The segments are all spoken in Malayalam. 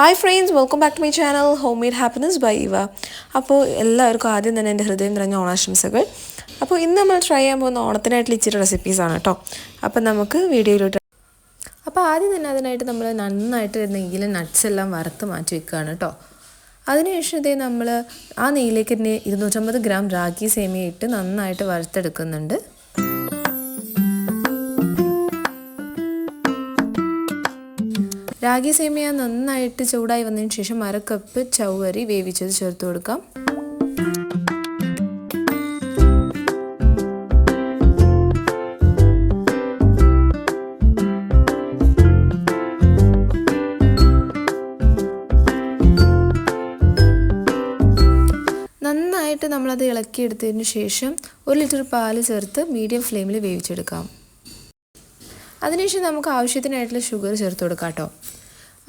Hi friends welcome back to my channel home made happiness by ഇവ അപ്പോൾ എല്ലാവർക്കും ആദ്യം തന്നെ എന്റെ ഹൃദയം നിറഞ്ഞ ഓണാശംസകൾ. അപ്പോൾ ഇന്ന് നമ്മൾ ട്രൈ ചെയ്യാൻ പോകുന്ന ഓണത്തിനായിട്ടുള്ള ഇച്ചിരി റെസിപ്പീസാണ് കേട്ടോ അപ്പോൾ നമുക്ക് വീഡിയോയിലോട്ട് അപ്പോൾ ആദ്യം തന്നെ അതിനായിട്ട് നമ്മൾ നന്നായിട്ട് നെയ്യിൽ നട്ട്സ് എല്ലാം വറുത്ത് മാറ്റി വെക്കുകയാണ് കേട്ടോ അതിനുശേഷം ഇതേ നമ്മൾ ആ നെയ്യിലേക്ക് തന്നെ ഇരുന്നൂറ്റമ്പത് ഗ്രാം റാഗി സേമിയ ഇട്ട് നന്നായിട്ട് വറുത്തെടുക്കുന്നുണ്ട്. രാഗി സേമിയ നന്നായിട്ട് ചൂടായി വന്നതിന് ശേഷം അര കപ്പ് ചവ്വരി വേവിച്ചത് ചേർത്ത് കൊടുക്കാം. നന്നായിട്ട് നമ്മളത് ഇളക്കിയെടുത്തതിന് ശേഷം ഒരു ലിറ്റർ പാൽ ചേർത്ത് മീഡിയം ഫ്ലെയിമിൽ വേവിച്ചെടുക്കാം. അതിനുശേഷം നമുക്ക് ആവശ്യത്തിനായിട്ടുള്ള ഷുഗർ ചേർത്ത് കൊടുക്കാം കേട്ടോ.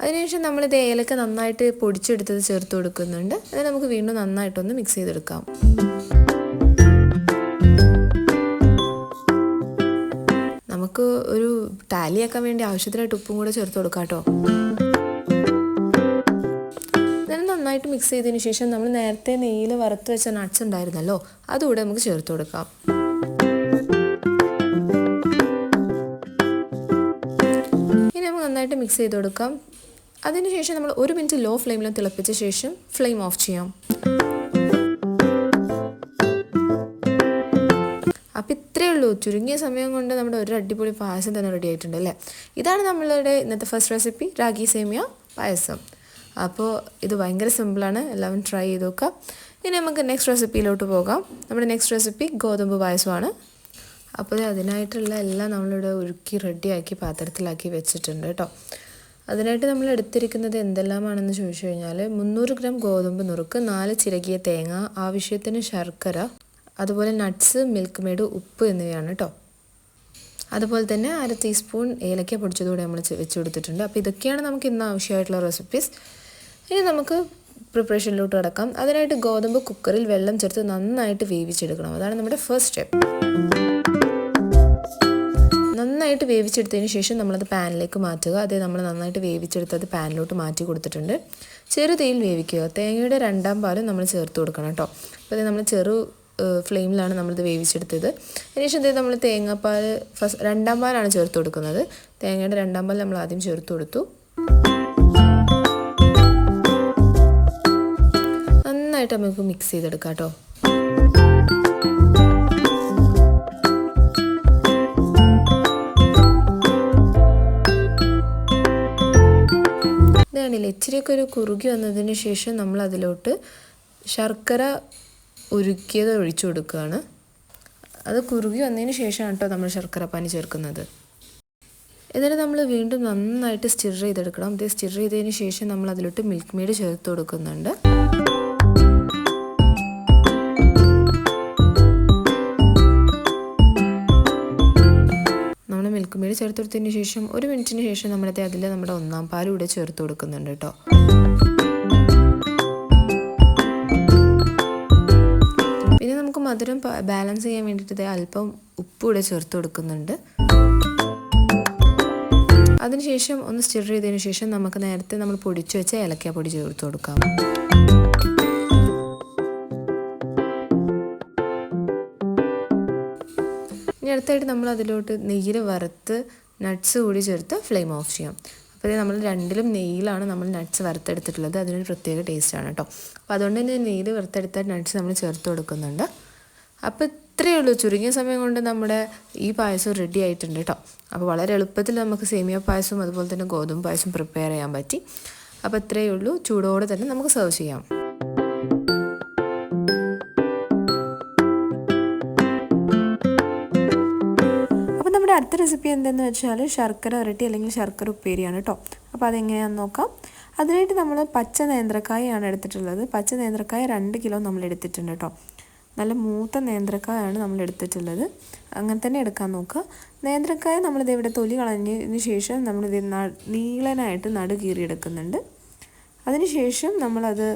അതിനുശേഷം നമ്മളിത് ഏലക്ക നന്നായിട്ട് പൊടിച്ചെടുത്തത് ചേർത്ത് കൊടുക്കുന്നുണ്ട്. അത് നമുക്ക് വീണ്ടും നന്നായിട്ടൊന്ന് മിക്സ് ചെയ്തെടുക്കാം. നമുക്ക് ഒരു ടാലിയാക്കാൻ വേണ്ടി ആവശ്യത്തിനായിട്ട് ഉപ്പും കൂടെ ചേർത്ത് കൊടുക്കാം കേട്ടോ. നന്നായിട്ട് മിക്സ് ചെയ്തതിന് ശേഷം നമ്മൾ നേരത്തെ നെയ്യിൽ വറുത്ത് വെച്ച നട്ട്സ് ഉണ്ടായിരുന്നല്ലോ അതുകൂടെ നമുക്ക് ചേർത്ത് കൊടുക്കാം. മിക്സ് ചെയ്ത് കൊടുക്കാം. അതിനുശേഷം നമ്മൾ ഒരു മിനിറ്റ് ലോ ഫ്ലെയിമിൽ തിളപ്പിച്ച ശേഷം ഫ്ലെയിം ഓഫ് ചെയ്യാം. അപ്പോൾ ഇത്രയേ ഉള്ളൂ. ചുരുങ്ങിയ സമയം കൊണ്ട് നമ്മുടെ ഒരു അടിപൊളി പായസം തന്നെ റെഡി ആയിട്ടുണ്ട് അല്ലേ? ഇതാണ് നമ്മളുടെ ഇന്നത്തെ ഫസ്റ്റ് റെസിപ്പി റാഗി സേമിയ പായസം. അപ്പോൾ ഇത് ഭയങ്കര സിമ്പിളാണ് എല്ലാവരും ട്രൈ ചെയ്ത് നോക്കാം. ഇനി നമുക്ക് നെക്സ്റ്റ് റെസിപ്പിയിലോട്ട് പോകാം. നമ്മുടെ നെക്സ്റ്റ് റെസിപ്പി ഗോതമ്പ് പായസമാണ്. അപ്പോൾ അതിനായിട്ടുള്ള എല്ലാം നമ്മളിവിടെ ഒരുക്കി റെഡിയാക്കി പാത്രത്തിലാക്കി വെച്ചിട്ടുണ്ട് കേട്ടോ. അതിനായിട്ട് നമ്മൾ എടുത്തിരിക്കുന്നത് എന്തെല്ലാമാണെന്ന് ചോദിച്ചു കഴിഞ്ഞാൽ മുന്നൂറ് ഗ്രാം ഗോതമ്പ് നുറുക്ക് നാല് ചിരകിയ തേങ്ങ ആവശ്യത്തിന് ശർക്കര അതുപോലെ നട്ട്സ് മിൽക്ക് മെയ്ഡ് ഉപ്പ് എന്നിവയാണ് കേട്ടോ. അതുപോലെ തന്നെ അര ടീസ്പൂൺ ഏലക്ക പൊടിച്ചതുകൂടെ നമ്മൾ വെച്ച് കൊടുത്തിട്ടുണ്ട്. അപ്പോൾ ഇതൊക്കെയാണ് നമുക്ക് ഇന്ന് ആവശ്യമായിട്ടുള്ള റെസിപ്പീസ് ഇനി നമുക്ക് പ്രിപ്പറേഷനിലോട്ട് കിടക്കാം. അതിനായിട്ട് ഗോതമ്പ് കുക്കറിൽ വെള്ളം ചേർത്ത് നന്നായിട്ട് വേവിച്ചെടുക്കണം. അതാണ് നമ്മുടെ ഫസ്റ്റ് സ്റ്റെപ്പ് നന്നായിട്ട് വേവിച്ചെടുത്തതിന് ശേഷം നമ്മളത് പാനിലേക്ക് മാറ്റുക. അതേ നമ്മൾ നന്നായിട്ട് വേവിച്ചെടുത്തത് പാനിലോട്ട് മാറ്റി കൊടുത്തിട്ടുണ്ട്. ചെറു തീയിൽ വേവിക്കുക. തേങ്ങയുടെ രണ്ടാം പാലും നമ്മൾ ചേർത്ത് കൊടുക്കണം കേട്ടോ. അപ്പോൾ അത് നമ്മൾ ചെറു ഫ്ലെയിമിലാണ് നമ്മളിത് വേവിച്ചെടുത്തത്. അതിനുശേഷം ഇത് നമ്മൾ തേങ്ങാപ്പാൽ ഫസ്റ്റ് രണ്ടാം പാലാണ് ചേർത്ത് കൊടുക്കുന്നത്. തേങ്ങയുടെ രണ്ടാം പാൽ നമ്മൾ ആദ്യം ചേർത്ത് കൊടുത്തു. നന്നായിട്ട് നമുക്ക് മിക്സ് ചെയ്തെടുക്കാം കേട്ടോ. ഇതാണില്ലേ ഇച്ചിരിയൊക്കെ ഒരു കുറുകി വന്നതിന് ശേഷം നമ്മൾ അതിലോട്ട് ശർക്കര ഉരുക്കിയത് ഒഴിച്ചു കൊടുക്കുകയാണ്. അത് കുറുകി വന്നതിന് ശേഷമാണ് കേട്ടോ നമ്മൾ ശർക്കര പാനി ചേർക്കുന്നത്. എന്നിട്ട് നമ്മൾ വീണ്ടും നന്നായിട്ട് സ്റ്റിർ ചെയ്തെടുക്കണം. ഇത് സ്റ്റിർ ചെയ്തതിന് ശേഷം നമ്മൾ അതിലോട്ട് മിൽക്ക് മെയ്ഡ് ചേർത്ത് കൊടുക്കുന്നുണ്ട്. മെയ്ഡ് ചേർത്ത് കൊടുത്തതിന് ശേഷം ഒരു മിനിറ്റിന് ശേഷം നമ്മളത് അതിൽ നമ്മുടെ ഒന്നാം പാൽ കൂടെ ചേർത്ത് കൊടുക്കുന്നുണ്ട് കേട്ടോ. പിന്നെ നമുക്ക് മധുരം ബാലൻസ് ചെയ്യാൻ വേണ്ടിയിട്ട് അല്പം ഉപ്പ് കൂടെ ചേർത്ത് കൊടുക്കുന്നുണ്ട്. അതിനുശേഷം ഒന്ന് സ്റ്റിർ ചെയ്തതിനു ശേഷം നമുക്ക് നേരത്തെ നമ്മൾ പൊടിച്ചു വെച്ച പൊടി ചേർത്ത് കൊടുക്കാം. ഇനി അടുത്തായിട്ട് നമ്മൾ അതിലോട്ട് നെയ്യിൽ വറുത്ത് നട്ട്സ് കൂടി ചേർത്ത് ഫ്ലെയിം ഓഫ് ചെയ്യാം. അപ്പോൾ നമ്മൾ രണ്ടിലും നെയ്യിലാണ് നമ്മൾ നട്ട്സ് വറുത്തെടുത്തിട്ടുള്ളത്. അതിനൊരു പ്രത്യേക ടേസ്റ്റാണ് കേട്ടോ അപ്പോൾ അതുകൊണ്ട് തന്നെ നെയ്യിൽ വറുത്തെടുത്ത നട്ട്സ് നമ്മൾ ചേർത്ത് കൊടുക്കുന്നുണ്ട്. അപ്പോൾ ഇത്രയേ ഉള്ളൂ. ചുരുങ്ങിയ സമയം കൊണ്ട് നമ്മുടെ ഈ പായസം റെഡി ആയിട്ടുണ്ട് കേട്ടോ അപ്പോൾ വളരെ എളുപ്പത്തിൽ നമുക്ക് സേമിയ പായസവും അതുപോലെ തന്നെ ഗോതമ്പ് പായസം പ്രിപ്പയർ ചെയ്യാൻ പറ്റി. അപ്പോൾ ഇത്രയേ ഉള്ളൂ. ചൂടോടെ തന്നെ നമുക്ക് സെർവ് ചെയ്യാം. നമ്മുടെ അടുത്ത റെസിപ്പി എന്തെന്ന് വെച്ചാൽ ശർക്കര ഇരട്ടി അല്ലെങ്കിൽ ശർക്കര ഉപ്പേരിയാണ് കേട്ടോ അപ്പോൾ അതെങ്ങനെയാണെന്ന് നോക്കാം. അതിനായിട്ട് നമ്മൾ പച്ച നേന്ത്രക്കായാണ് എടുത്തിട്ടുള്ളത്. പച്ച നേന്ത്രക്കായ രണ്ട് കിലോ നമ്മൾ എടുത്തിട്ടുണ്ട് കേട്ടോ നല്ല മൂത്ത നേന്ത്രക്കായാണ് നമ്മൾ എടുത്തിട്ടുള്ളത്. അങ്ങനെ തന്നെ എടുക്കാൻ നോക്കുക. നേന്ത്രക്കായ നമ്മളിത് ഇവിടെ തൊലി കളഞ്ഞതിന് ശേഷം നമ്മളിത് നീളനായിട്ട് നടു കീറിയെടുക്കുന്നുണ്ട്. അതിനുശേഷം നമ്മളത്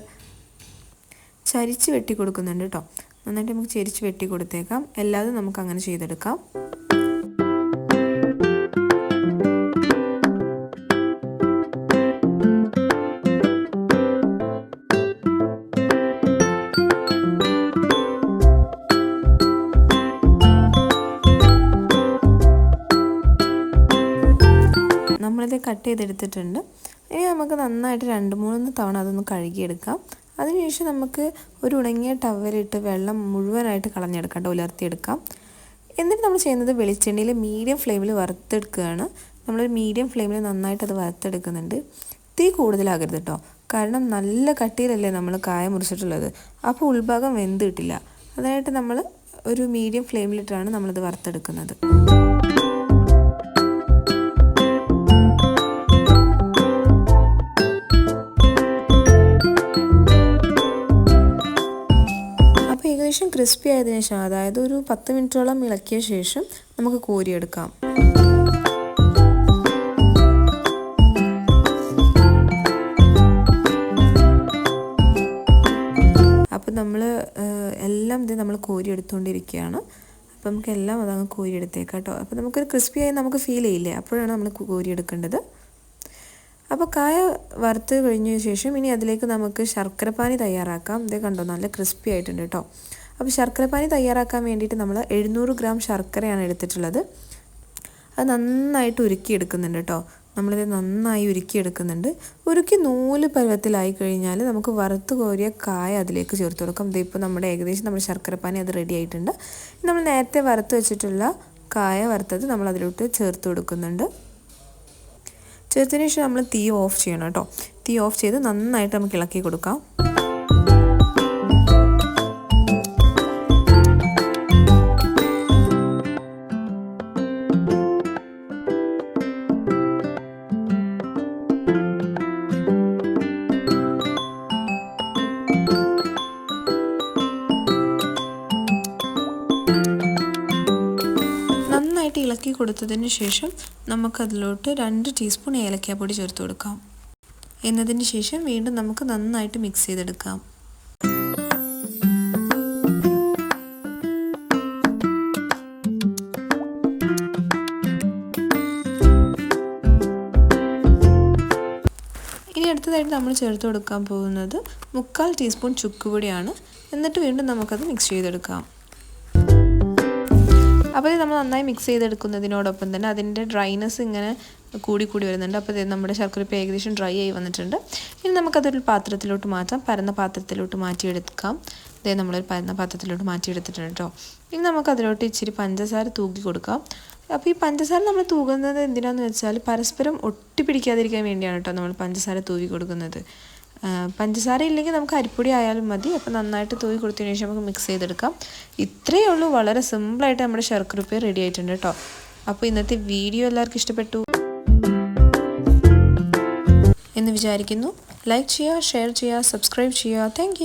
ചരിച്ച് വെട്ടി കൊടുക്കുന്നുണ്ട് കേട്ടോ നന്നായിട്ട് നമുക്ക് ചരിച്ച് വെട്ടി കൊടുത്തേക്കാം. എല്ലാതും നമുക്ക് അങ്ങനെ ചെയ്തെടുക്കാം. നമ്മളിത് കട്ട് ചെയ്തെടുത്തിട്ടുണ്ട്. ഇനി നമുക്ക് നന്നായിട്ട് രണ്ട് മൂന്ന് തവണ അതൊന്ന് കഴുകിയെടുക്കാം. അതിനുശേഷം നമുക്ക് ഒരു ഉണങ്ങിയ ടവലിട്ട് വെള്ളം മുഴുവനായിട്ട് കളഞ്ഞെടുക്കാം കേട്ടോ ഉലർത്തിയെടുക്കാം. എന്നിട്ട് നമ്മൾ ചെയ്യുന്നത് വെളിച്ചെണ്ണയിൽ മീഡിയം ഫ്ലെയിമിൽ വറുത്തെടുക്കുകയാണ്. നമ്മളൊരു മീഡിയം ഫ്ലെയിമിൽ നന്നായിട്ട് അത് വറുത്തെടുക്കുന്നുണ്ട്. തീ കൂടുതലാകരുത് കേട്ടോ. കാരണം നല്ല കട്ടിയിലല്ലേ നമ്മൾ കായ മുറിച്ചിട്ടുള്ളത്. അപ്പോൾ ഉൾഭാഗം വെന്ത് കിട്ടില്ല. അതിനായിട്ട് നമ്മൾ ഒരു മീഡിയം ഫ്ലെയിമിലിട്ടാണ് നമ്മളിത് വറുത്തെടുക്കുന്നത്. ക്രിസ്പി ആയതിനു ശേഷം അതായത് ഒരു പത്ത് മിനിറ്റോളം ഇളക്കിയ ശേഷം നമുക്ക് കോരിയെടുക്കാം. അപ്പോൾ നമ്മൾ എല്ലാം ഇത് നമ്മൾ കോരിയെടുത്തുകൊണ്ടിരിക്കുകയാണ് അപ്പോൾ നമുക്ക് എല്ലാം അതങ്ങ് കോരിയെടുത്തേക്കാം കേട്ടോ അപ്പോൾ നമുക്കൊരു ക്രിസ്പി ആയി നമുക്ക് ഫീൽ ചെയ്യില്ലേ? അപ്പോഴാണ് നമ്മൾ കോരിയെടുക്കേണ്ടത്. അപ്പോൾ കായ വറുത്ത് കഴിഞ്ഞ ശേഷം ഇനി അതിലേക്ക് നമുക്ക് ശർക്കരപ്പാനി തയ്യാറാക്കാം. ഇതേ കണ്ടോ നല്ല ക്രിസ്പി ആയിട്ടുണ്ട് കേട്ടോ അപ്പോൾ ശർക്കരപ്പാനി തയ്യാറാക്കാൻ വേണ്ടിയിട്ട് നമ്മൾ എഴുന്നൂറ് ഗ്രാം ശർക്കരയാണ് എടുത്തിട്ടുള്ളത്. അത് നന്നായിട്ട് ഉരുക്കിയെടുക്കുന്നുണ്ട് കേട്ടോ. നമ്മളിത് നന്നായി ഉരുക്കിയെടുക്കുന്നുണ്ട്. ഉരുക്കി നൂൽ പരുവത്തിലായി കഴിഞ്ഞാൽ നമുക്ക് വറുത്ത് കോരിയ കായ അതിലേക്ക് ചേർത്ത് കൊടുക്കാം. ഇത് ഇപ്പോൾ നമ്മുടെ ഏകദേശം നമ്മുടെ ശർക്കരപ്പാനി അത് റെഡി ആയിട്ടുണ്ട്. നമ്മൾ നേരത്തെ വറുത്ത് വെച്ചിട്ടുള്ള കായ വറുത്തത് നമ്മൾ അതിലോട്ട് ചേർത്ത് കൊടുക്കുന്നുണ്ട്. ചേർത്തതിന് ശേഷം നമ്മൾ തീ ഓഫ് ചെയ്യണം കേട്ടോ. തീ ഓഫ് ചെയ്ത് നന്നായിട്ട് നമുക്ക് ഇളക്കി കൊടുക്കാം. കൊടുത്തതിന് ശേഷം നമുക്കതിലോട്ട് രണ്ട് ടീസ്പൂൺ ഏലക്കാപ്പൊടി ചേർത്ത് കൊടുക്കാം. എന്നതിന് ശേഷം വീണ്ടും നമുക്ക് നന്നായിട്ട് മിക്സ് ചെയ്തെടുക്കാം. ഇനി അടുത്തതായിട്ട് നമ്മൾ ചേർത്ത് കൊടുക്കാൻ പോകുന്നത് മുക്കാൽ ടീസ്പൂൺ ചുക്കുപൊടിയാണ് എന്നിട്ട് വീണ്ടും നമുക്കത് മിക്സ് ചെയ്തെടുക്കാം. അപ്പോൾ ഇത് നമ്മൾ നന്നായി മിക്സ് ചെയ്തെടുക്കുന്നതിനോടൊപ്പം തന്നെ അതിന്റെ ഡ്രൈനെസ് ഇങ്ങനെ കൂടി കൂടി വരുന്നുണ്ട്. അപ്പോൾ നമ്മുടെ ശർക്കര ഇപ്പോൾ ഏകദേശം ഡ്രൈ ആയി വന്നിട്ടുണ്ട്. ഇനി നമുക്കതൊരു പാത്രത്തിലോട്ട് മാറ്റാം. പരന്ന പാത്രത്തിലോട്ട് മാറ്റിയെടുക്കാം. ഇതേ നമ്മളൊരു പരന്ന പാത്രത്തിലോട്ട് മാറ്റിയെടുത്തിട്ടുണ്ട് കേട്ടോ ഇനി നമുക്കതിലോട്ട് ഇച്ചിരി പഞ്ചസാര തൂക്കി കൊടുക്കാം. അപ്പോൾ ഈ പഞ്ചസാര നമ്മൾ തൂകുന്നത് എന്തിനാന്ന് വെച്ചാൽ പരസ്പരം ഒട്ടിപ്പിടിക്കാതിരിക്കാൻ വേണ്ടിയാണ് കേട്ടോ നമ്മൾ പഞ്ചസാര തൂവി കൊടുക്കുന്നത്. പഞ്ചസാര ഇല്ലെങ്കിൽ നമുക്ക് അരിപ്പൊടി ആയാലും മതി. അപ്പോൾ നന്നായിട്ട് തൂവി കൊടുത്തതിന് ശേഷം നമുക്ക് മിക്സ് ചെയ്തെടുക്കാം. ഇത്രയേ ഉള്ളൂ. വളരെ സിമ്പിളായിട്ട് നമ്മുടെ ശർക്കര റെഡി ആയിട്ടുണ്ട് കേട്ടോ. അപ്പോൾ ഇന്നത്തെ വീഡിയോ എല്ലാവർക്കും ഇഷ്ടപ്പെട്ടു എന്ന് വിചാരിക്കുന്നു. ലൈക്ക് ചെയ്യുക ഷെയർ ചെയ്യുക സബ്സ്ക്രൈബ് ചെയ്യുക. താങ്ക്